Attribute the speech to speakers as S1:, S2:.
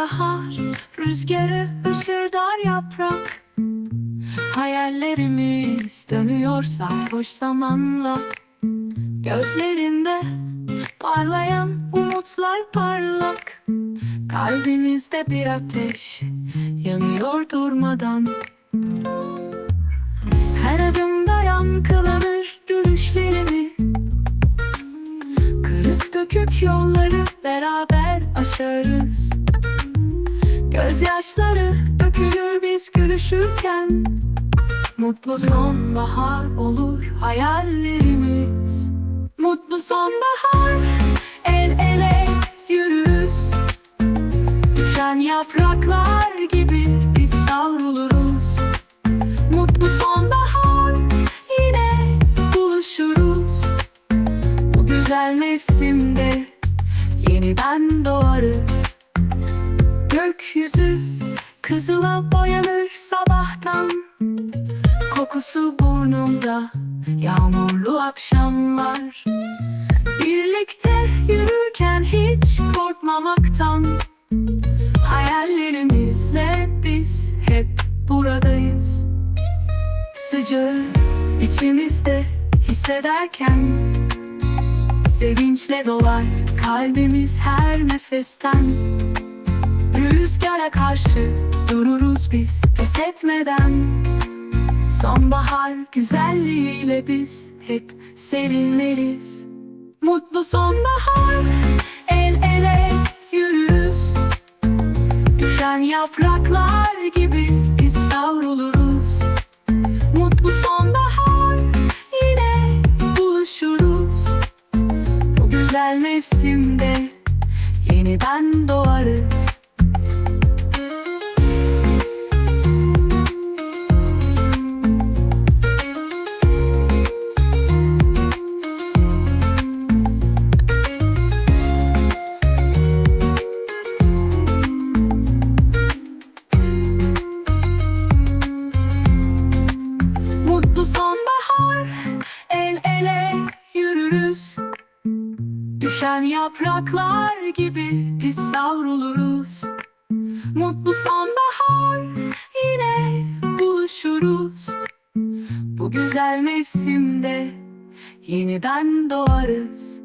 S1: sonbahar Rüzgarı ışırdar yaprak. Hayallerimiz dönüyor sarhoş zamanla. Gözlerinde parlayan umutlar parlak. Kalbimizde bir ateş yanıyor durmadan. Her adımda yankılanır gülüşlerimi. Kırık dökük yolları beraber aşarız. Gözyaşları dökülür biz gülüşürken. Mutlu sonbahar olur hayallerimiz. Mutlu sonbahar el ele yürürüz. Düşen yapraklar gibi biz savruluruz. Mutlu sonbahar yine buluşuruz. Bu güzel mevsimde yeniden doğarız Gökyüzü kızıla boyanır sabahtan. Kokusu burnumda yağmurlu akşamlar. Birlikte yürürken hiç korkmamaktan. Hayallerimizle biz hep buradayız. Sıcağı içimizde hissederken Sevinçle dolar kalbimiz her nefesten Rüzgara karşı dururuz biz pes etmeden. Sonbahar güzelliğiyle biz hep serinleriz. Mutlu sonbahar el ele yürürüz. Düşen yapraklar gibi biz savruluruz. Mutlu sonbahar yine buluşuruz. Bu güzel mevsimde yeniden doğarız yürürüz Düşen yapraklar gibi biz savruluruz. Mutlu sonbahar yine buluşuruz. Bu güzel mevsimde yeniden doğarız